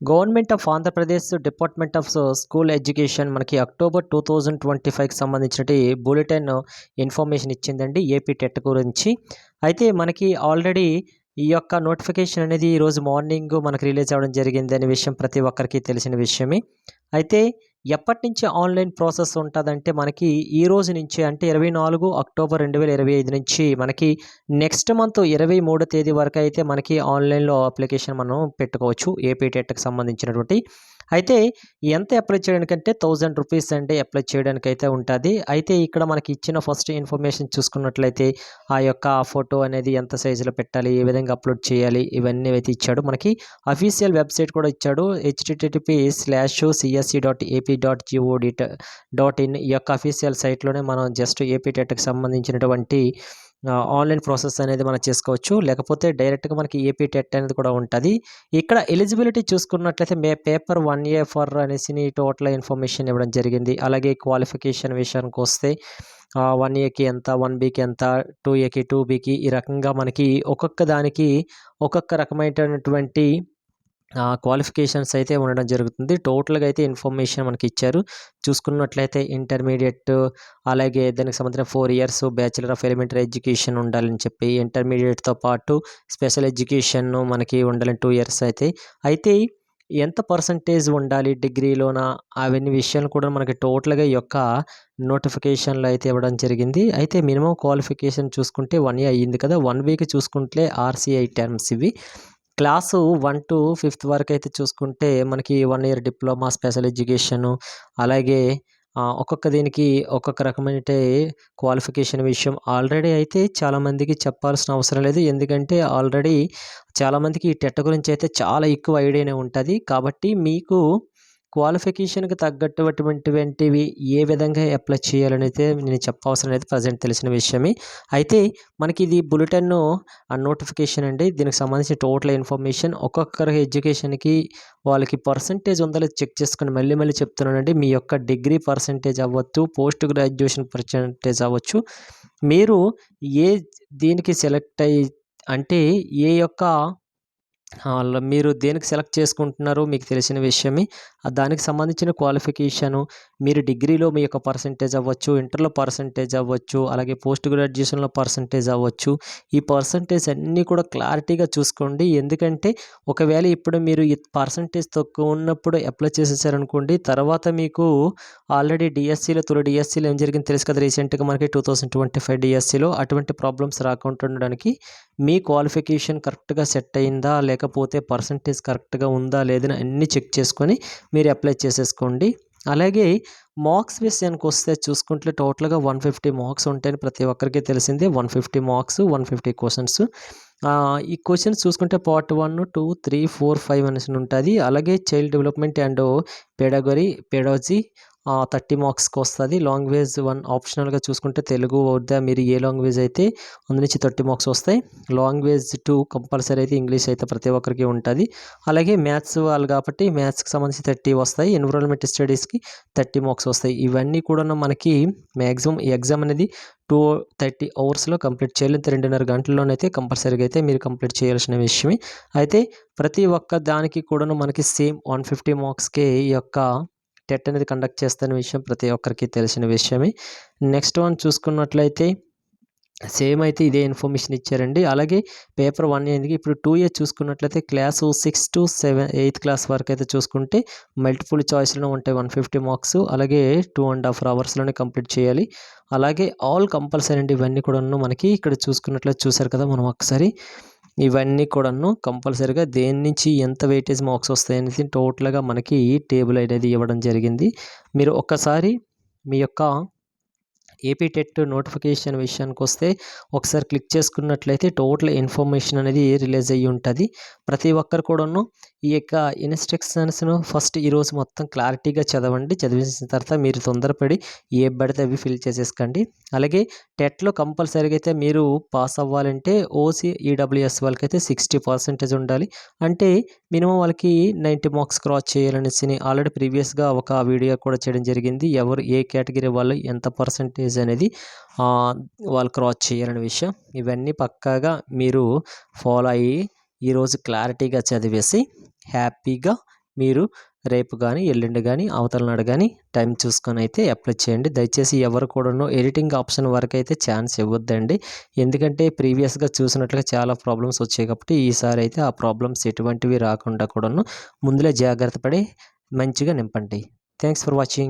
Government of Andhra Pradesh department of school education మనకి October two thousand twenty ఫైవ్కి సంబంధించినటి bulletin information ఇచ్చిందండి AP TET గురించి. అయితే మనకి ఆల్రెడీ ఈ యొక్క నోటిఫికేషన్ అనేది ఈరోజు మార్నింగ్ మనకు రిలీజ్ అవ్వడం జరిగింది అనే విషయం ప్రతి ఒక్కరికి తెలిసిన విషయమే. అయితే ఎప్పటి నుంచి ఆన్లైన్ ప్రాసెస్ ఉంటుందంటే మనకి ఈ రోజు నుంచి అంటే ఇరవై నాలుగు అక్టోబర్ రెండు వేల ఇరవై ఐదు నుంచి మనకి నెక్స్ట్ మంత్ ఇరవై మూడో తేదీ వరకు అయితే మనకి ఆన్లైన్లో అప్లికేషన్ మనం పెట్టుకోవచ్చు ఏపీ టెట్కి సంబంధించినటువంటి. అయితే ఎంత అప్లై చేయడానికంటే థౌజండ్ రూపీస్ అంటే అప్లై చేయడానికి అయితే ఉంటుంది. అయితే ఇక్కడ మనకి ఇచ్చిన ఫస్ట్ ఇన్ఫర్మేషన్ చూసుకున్నట్లయితే ఆ యొక్క ఫోటో అనేది ఎంత సైజులో పెట్టాలి ఏ విధంగా అప్లోడ్ చేయాలి ఇవన్నీ అయితే ఇచ్చాడు. మనకి అఫీషియల్ వెబ్సైట్ కూడా ఇచ్చాడు HTTP slash CSC dot AP dot GOD dot in ఈ యొక్క అఫీషియల్ సైట్లోనే మనం జస్ట్ ఏపీ టెట్కి సంబంధించినటువంటి ఆన్లైన్ ప్రాసెస్ అనేది మనం చేసుకోవచ్చు. లేకపోతే డైరెక్ట్గా మనకి ఏపీ టెట్ అనేది కూడా ఉంటుంది. ఇక్కడ ఎలిజిబిలిటీ చూసుకున్నట్లయితే May paper one A for అనేసి టోటల్ ఇన్ఫర్మేషన్ ఇవ్వడం జరిగింది. అలాగే క్వాలిఫికేషన్ విషయానికి వస్తే వన్ ఏకి ఎంత వన్ బీకి ఎంత టూ ఏకి టూ బీకి ఈ రకంగా మనకి ఒక్కొక్క దానికి ఒక్కొక్క రకమైనటువంటి క్వాలిఫికేషన్స్ అయితే ఉండడం జరుగుతుంది. టోటల్గా అయితే ఇన్ఫర్మేషన్ మనకి ఇచ్చారు చూసుకున్నట్లయితే ఇంటర్మీడియట్ అలాగే దానికి సంబంధించిన four years bachelor of elementary education ఉండాలని చెప్పి ఇంటర్మీడియట్తో పాటు స్పెషల్ ఎడ్యుకేషన్ మనకి ఉండాలని టూ ఇయర్స్ అయితే. అయితే ఎంత పర్సంటేజ్ ఉండాలి డిగ్రీలోన? అవన్నీ విషయాలు కూడా మనకి టోటల్గా ఈ యొక్క నోటిఫికేషన్లో అయితే ఇవ్వడం జరిగింది. అయితే మినిమం క్వాలిఫికేషన్ చూసుకుంటే వన్ ఇయర్ అయ్యింది కదా? వన్ వీక్ చూసుకుంటే ఆర్సీఐ టర్మ్స్ ఇవి. క్లాసు వన్ టు ఫిఫ్త్ వరకు అయితే చూసుకుంటే మనకి one year diploma special education అలాగే ఒక్కొక్క దీనికి ఒక్కొక్క రకమైన క్వాలిఫికేషన్ విషయం. ఆల్రెడీ అయితే చాలామందికి చెప్పాల్సిన అవసరం లేదు. ఎందుకంటే ఆల్రెడీ చాలామందికి ఈ టెట్ గురించి అయితే చాలా ఎక్కువ ఐడియానే ఉంటుంది. కాబట్టి మీకు క్వాలిఫికేషన్కి తగ్గట్టుటువంటివి ఏ విధంగా అప్లై చేయాలని అయితే నేను చెప్పవసరం అయితే ప్రజెంట్ తెలిసిన విషయమే. అయితే మనకి ఇది బులెటిన్ నోటిఫికేషన్ అండి. దీనికి సంబంధించిన టోటల్ ఇన్ఫర్మేషన్ ఒక్కొక్కరి ఎడ్యుకేషన్కి వాళ్ళకి పర్సంటేజ్ ఉందో చెక్ చేసుకుని మళ్ళీ మళ్ళీ చెప్తున్నానండి. మీ యొక్క డిగ్రీ పర్సంటేజ్ అవ్వచ్చు పోస్ట్ గ్రాడ్యుయేషన్ పర్సంటేజ్ అవ్వచ్చు. మీరు ఏ దీనికి సెలెక్ట్ అయ్యి అంటే ఏ యొక్క మీరు దేనికి సెలెక్ట్ చేసుకుంటున్నారో మీకు తెలిసిన విషయమే. దానికి సంబంధించిన క్వాలిఫికేషను మీరు డిగ్రీలో మీ యొక్క పర్సంటేజ్ అవ్వచ్చు ఇంటర్లో పర్సంటేజ్ అవ్వచ్చు అలాగే పోస్ట్ గ్రాడ్యుయేషన్లో పర్సంటేజ్ అవ్వచ్చు. ఈ పర్సంటేజ్ అన్నీ కూడా క్లారిటీగా చూసుకోండి. ఎందుకంటే ఒకవేళ ఇప్పుడు మీరు ఈ పర్సంటేజ్ తక్కువ ఉన్నప్పుడు అప్లై చేసేసారనుకోండి తర్వాత మీకు ఆల్రెడీ డిఎస్సిలో తొలి డిఎస్సిలో ఏం జరిగింది తెలుసు కదా రీసెంట్గా మనకి టూ థౌసండ్ ట్వంటీ ఫైవ్ డిఎస్సిలో అటువంటి ప్రాబ్లమ్స్ రాకుండా ఉండడానికి మీ క్వాలిఫికేషన్ కరెక్ట్గా సెట్ అయిందా లేకపోతే పర్సంటేజ్ కరెక్ట్గా ఉందా లేదని అన్నీ చెక్ చేసుకొని మీరు అప్లై చేసేసుకోండి. అలాగే మార్క్స్ విషయానికి వస్తే చూసుకుంటే టోటల్గా వన్ ఫిఫ్టీ మార్క్స్ ఉంటాయని ప్రతి ఒక్కరికి తెలిసిందే. One fifty marks one fifty questions. ఈ క్వశ్చన్స్ చూసుకుంటే part one two three four five అనేసి ఉంటుంది. అలాగే child development and pedagogy pedagogy thirty మార్క్స్కి వస్తుంది. లాంగ్వేజ్ వన్ ఆప్షనల్గా చూసుకుంటే తెలుగు వద్దా మీరు ఏ లాంగ్వేజ్ అయితే అందు నుంచి థర్టీ మార్క్స్ వస్తాయి. లాంగ్వేజ్ టూ కంపల్సరీ అయితే ఇంగ్లీష్ అయితే ప్రతి ఒక్కరికి ఉంటుంది. అలాగే మ్యాథ్స్ వాళ్ళు కాబట్టి మ్యాథ్స్కి సంబంధించి థర్టీ వస్తాయి. ఎన్విరాన్మెంట్ స్టడీస్కి థర్టీ మార్క్స్ వస్తాయి. ఇవన్నీ కూడా మనకి మ్యాక్సిమం ఎగ్జామ్ అనేది టూ థర్టీ అవర్స్లో కంప్లీట్ చేయలేదు రెండున్నర గంటల్లోనైతే కంపల్సరీగా అయితే మీరు కంప్లీట్ చేయాల్సిన విషయమే. అయితే ప్రతి ఒక్క దానికి కూడాను మనకి సేమ్ వన్ ఫిఫ్టీ మార్క్స్కే ఈ యొక్క టెట్ అనేది కండక్ట్ చేస్తున్న విషయం ప్రతి ఒక్కరికి తెలిసిన విషయమే. నెక్స్ట్ వన్ చూసుకున్నట్లయితే సేమ్ అయితే ఇదే ఇన్ఫర్మేషన్ ఇచ్చారండి. అలాగే పేపర్ వన్ ఎందుకు ఇప్పుడు టూ ఇయర్ చూసుకున్నట్లయితే class six to seven eighth class వరకు అయితే చూసుకుంటే మల్టిపుల్ చాయిస్లో ఉంటాయి వన్ ఫిఫ్టీ మార్క్స్. అలాగే టూ అండ్ హాఫ్ అవర్స్లోనే కంప్లీట్ చేయాలి. అలాగే ఆల్ కంపల్సరీ అండి ఇవన్నీ కూడా మనకి ఇక్కడ చూసుకున్నట్లయితే చూసారు కదా మనం ఒకసారి. ఇవన్నీ కూడాను కంపల్సరీగా దేని నుంచి ఎంత వెయిటేజ్ మార్క్స్ వస్తాయి అనేది టోటల్గా మనకి టేబుల్ అనేది ఇవ్వడం జరిగింది. మీరు ఒక్కసారి మీ యొక్క ఏపీ టెట్ నోటిఫికేషన్ విషయానికి వస్తే ఒకసారి క్లిక్ చేసుకున్నట్లయితే టోటల్ ఇన్ఫర్మేషన్ అనేది రిలీజ్ అయ్యి ఉంటుంది. ప్రతి ఒక్కరు కూడాను ఈ యొక్క ఇన్స్ట్రక్షన్స్ను ఫస్ట్ ఈరోజు మొత్తం క్లారిటీగా చదవండి. చదివించిన తర్వాత మీరు తొందరపడి ఏ పడితే అవి ఫిల్ చేసేసుకోండి. అలాగే టెట్లో కంపల్సరీగా అయితే మీరు పాస్ అవ్వాలంటే ఓసీ ఈడబ్ల్యూఎస్ వాళ్ళకైతే సిక్స్టీ పర్సెంటేజ్ ఉండాలి. అంటే మినిమం వాళ్ళకి నైంటీ మార్క్స్ క్రాస్ చేయాలనేసి ఆల్రెడీ ప్రీవియస్గా ఒక వీడియో కూడా చేయడం జరిగింది. ఎవరు ఏ కేటగిరీ వాళ్ళు ఎంత పర్సెంటేజ్ అనేది వాళ్ళు క్రాస్ చేయాలనే విషయం. ఇవన్నీ పక్కాగా మీరు ఫాలో అయ్యి ఈరోజు క్లారిటీగా చదివేసి హ్యాపీగా మీరు రేపు కానీ ఎల్లుండి కానీ అవతల నాడు కానీ టైం చూసుకొని అయితే అప్లై చేయండి. దయచేసి ఎవరు కూడాను ఎడిటింగ్ ఆప్షన్ వరకు అయితే ఛాన్స్ ఇవ్వద్దండి. ఎందుకంటే ప్రీవియస్గా చూసినట్లుగా చాలా ప్రాబ్లమ్స్ వచ్చాయి కాబట్టి ఈసారి అయితే ఆ ప్రాబ్లమ్స్ ఎటువంటివి రాకుండా కూడాను ముందులే జాగ్రత్త పడి మంచిగా నింపండి. Thanks for watching